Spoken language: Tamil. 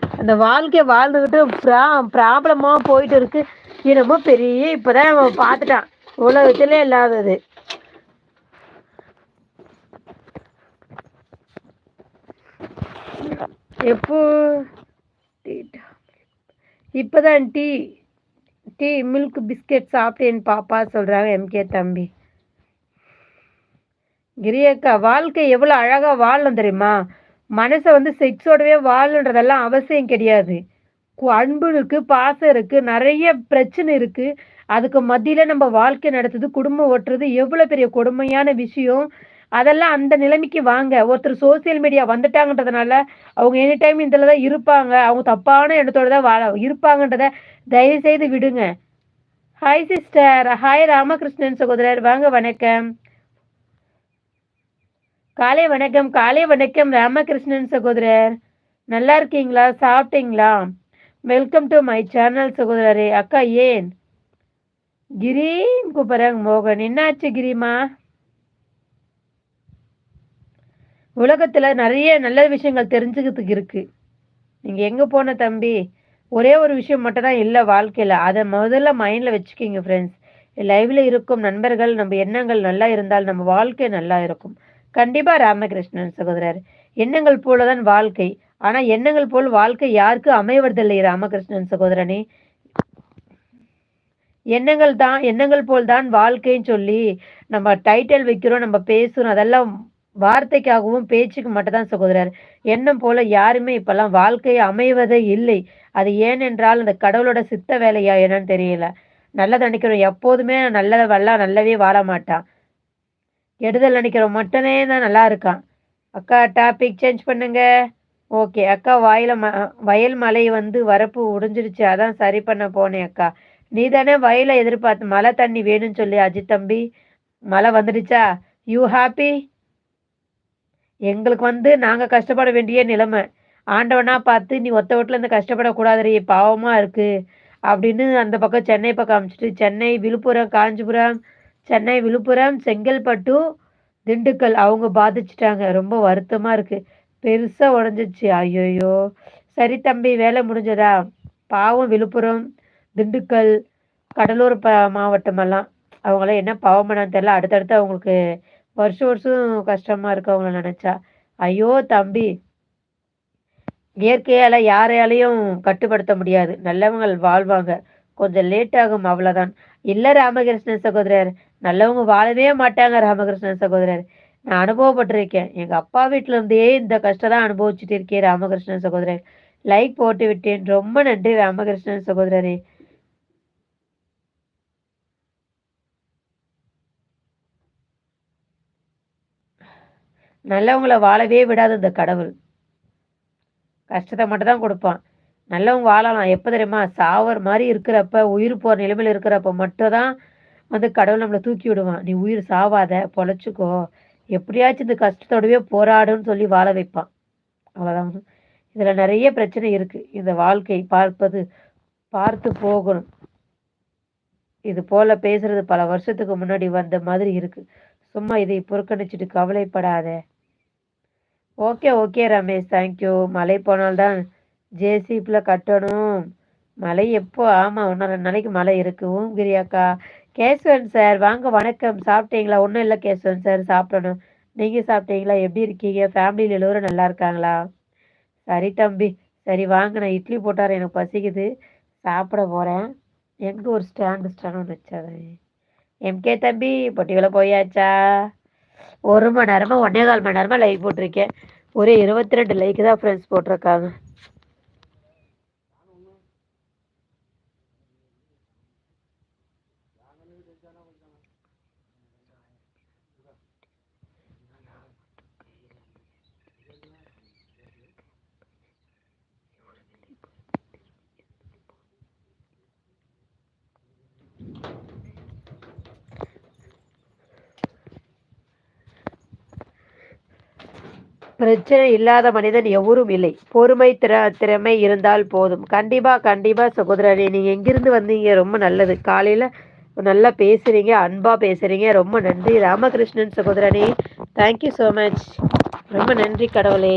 அந்த வாழ்க்கைய வாழ்ந்துகிட்டு ப்ரா ப்ராப்ளமா போயிட்டு இருக்கு என்னமோ பெரிய இப்பதான் அவன் பார்த்துட்டான். உலகத்திலே இல்லாதது. எப்போ? இப்பதான் டீ டீ மில்க் பிஸ்கெட் சாப்பிட்டேன்னு பாப்பா சொல்றாங்க எம்கே தம்பி. கிரியக்கா வாழ்க்கை எவ்வளோ அழகாக வாழணும் தெரியுமா? மனசை வந்து செக்ஸோடவே வாழன்றதெல்லாம் அவசியம் கிடையாது. அன்பு இருக்கு பாசம் இருக்கு நிறைய பிரச்சனை இருக்கு. அதுக்கு மத்தியில நம்ம வாழ்க்கை நடத்துது குடும்பம் ஓட்டுறது எவ்வளோ பெரிய கொடுமையான விஷயம். அதெல்லாம் அந்த நிலைமைக்கு வாங்க. ஒருத்தர் சோஷியல் மீடியா வந்துட்டாங்கன்றதுனால அவங்க எனி டைம் இதில் தான் இருப்பாங்க. அவங்க தப்பான எண்ணத்தோட தான் வாழ இருப்பாங்கன்றத தயவு செய்து விடுங்க. ஹாய் சிஸ்டர் ஹாய் ராமகிருஷ்ணன் சகோதரர். வாங்க வணக்கம். காலை வணக்கம் காலை வணக்கம் ராமகிருஷ்ணன் சகோதரர். நல்லா இருக்கீங்களா? சாப்பிட்டீங்களா? வெல்கம் டு மை சேனல் சகோதரரே. அக்கா ஏன்? கிரீன் கூப்பிட்றாங்க மோகன். என்னாச்சு கிரிமா? உலகத்துல நிறைய நல்ல விஷயங்கள் தெரிஞ்சுக்கிறதுக்கு இருக்கு. நீங்க எங்க போன தம்பி? ஒரே ஒரு விஷயம் மட்டும் தான் இல்லை வாழ்க்கையில. அதை முதல்ல மைண்ட்ல வச்சுக்கிங்க ஃப்ரெண்ட்ஸ் லைவ்ல இருக்கும் நண்பர்கள் நம்ம எண்ணங்கள் நல்லா இருந்தால் நம்ம வாழ்க்கை நல்லா இருக்கும். கண்டிப்பா ராமகிருஷ்ணன் சகோதரர். எண்ணங்கள் போலதான் வாழ்க்கை. ஆனா எண்ணங்கள் போல் வாழ்க்கை யாருக்கு அமைவதில்லை ராமகிருஷ்ணன் சகோதரனே. எண்ணங்கள் தான் எண்ணங்கள் போல் தான் வாழ்க்கைன்னு சொல்லி நம்ம டைட்டில் வைக்கிறோம் நம்ம பேசுறோம் அதெல்லாம் வார்த்தைக்காகவும் பேச்சுக்கு மட்டும் தான் சகோதரர். எண்ணம் போல யாருமே இப்பெல்லாம் வாழ்க்கையை அமைவதே இல்லை. அது ஏனென்றால் அந்த கடவுளோட சித்த வேலையா என்னன்னு தெரியல. நல்லதை நினைக்கிறோம். எப்போதுமே நல்லதை வரலாம் நல்லவே வாழ மாட்டான் கெடுதல் நினைக்கிறோம் மட்டுமே தான் நல்லா இருக்கான் அக்கா டாபிக் சேஞ்ச் பண்ணுங்க. ஓகே அக்கா வாயில ம வயல் மலை வந்து வரப்பு உடைஞ்சிருச்சு அதான் சரி பண்ண போனேன் அக்கா. நீ தானே வயலை எதிர்பார்த்து மழை தண்ணி வேணும்னு சொல்லி அஜித் தம்பி? மழை வந்துடுச்சா? யூ ஹாப்பி எங்களுக்கு வந்து நாங்க கஷ்டப்பட வேண்டிய நிலைமை. ஆண்டவனா பார்த்து நீ ஒத்த வீட்டில் இருந்து கஷ்டப்படக்கூடாதுரி பாவமா இருக்கு. அப்படின்னு அந்த பக்கம் சென்னை பக்கம் அமிச்சிட்டு சென்னை விழுப்புரம் காஞ்சிபுரம் சென்னை விழுப்புரம் செங்கல்பட்டு திண்டுக்கல் அவங்க பாதிச்சிட்டாங்க. ரொம்ப வருத்தமா இருக்கு. பெருசா உடஞ்சிச்சு ஐயோயோ. சரி தம்பி வேலை முடிஞ்சதா? பாவம் விழுப்புரம் திண்டுக்கல் கடலூர் ப மாவட்டமெல்லாம் அவங்களாம் என்ன பாவம் பண்ணான்னு தெரியல. அடுத்தடுத்து அவங்களுக்கு வருஷம் வருஷம் கஷ்டமா இருக்கு அவங்கள நினைச்சா. ஐயோ தம்பி. இயற்கையால யாரையாலையும் கட்டுப்படுத்த முடியாது. நல்லவங்கள் வாழ்வாங்க. கொஞ்சம் லேட் ஆகும் அவ்வளவுதான். இல்ல ராமகிருஷ்ணன் சகோதரர் நல்லவங்க வாழவே மாட்டாங்க ராமகிருஷ்ணன் சகோதரர். நான் அனுபவப்பட்டிருக்கேன். எங்க அப்பா வீட்டுல இருந்தே இந்த கஷ்டம் தான் அனுபவிச்சுட்டு இருக்கேன் ராமகிருஷ்ணன் சகோதரர். லைக் போட்டு விட்டேன். ரொம்ப நன்றி ராமகிருஷ்ணன் சகோதரரே. நல்லவங்கள வாழவே விடாது இந்த கடவுள். கஷ்டத்தை மட்டும் தான் கொடுப்பான். நல்லவங்க வாழலாம். எப்போ தெரியுமா? சாவர் மாதிரி இருக்கிறப்ப உயிர் போகிற நிலைமையில் இருக்கிறப்ப மட்டும் தான் வந்து கடவுள் நம்மளை தூக்கி விடுவான். நீ உயிர் சாவாத பொழைச்சிக்கோ. எப்படியாச்சும் இந்த கஷ்டத்தோடவே போராடுன்னு சொல்லி வாழ வைப்பான். அவ்வளோதான் இதில் நிறைய பிரச்சனை இருக்குது இந்த வாழ்க்கை பார்ப்பது பார்த்து போகணும். இது போல பேசுறது பல வருஷத்துக்கு முன்னாடி வந்த மாதிரி இருக்கு. சும்மா இதை புறக்கணிச்சிட்டு கவலைப்படாத. Okay okay Ramesh. தேங்க்யூ மழை போனால்தான் ஜேசிபியில் கட்டணும். மழை எப்போ? ஆமாம் இன்னும் ரெண்டு நாளைக்கு மழை இருக்கு. ஓம் கிரியாக்கா. கேசவன் சார் வாங்க வணக்கம். சாப்பிட்டீங்களா? ஒன்றும் இல்லை கேசவன் சார் சாப்பிடணும். நீங்கள் சாப்பிட்டீங்களா? எப்படி இருக்கீங்க? ஃபேமிலியில் எல்லோரும் நல்லா இருக்காங்களா? சரி தம்பி. சரி வாங்க. நான் இட்லி போட்டார். எனக்கு பசிக்குது. சாப்பிட போகிறேன் எங்கே ஒரு ஸ்டாண்டு ஸ்டாண்ட் ஒன்று வச்சாரு. எம்கே தம்பி பொட்டிகளை போயாச்சா? ஒரு மணி நேரமாக ஒன்னே கால் மணி நேரமாக லைக் போட்டிருக்கேன். ஒரே இருபத்தி ரெண்டு லைக்கு தான் ஃப்ரெண்ட்ஸ் போட்டிருக்காங்க. பிரச்சனை இல்லாத மனிதன் எவரும் இல்லை. பொறுமை திற திறமை இருந்தால் போதும். கண்டிப்பா கண்டிப்பா சகோதரனே நீங்க எங்கிருந்து வந்தீங்க? ரொம்ப நல்லது. காலையில நல்லா பேசுறீங்க அன்பா பேசுறீங்க. ரொம்ப நன்றி. ராமகிருஷ்ணன் சகோதரனே தேங்க்யூ ஸோ மச் ரொம்ப நன்றி கடவுளே.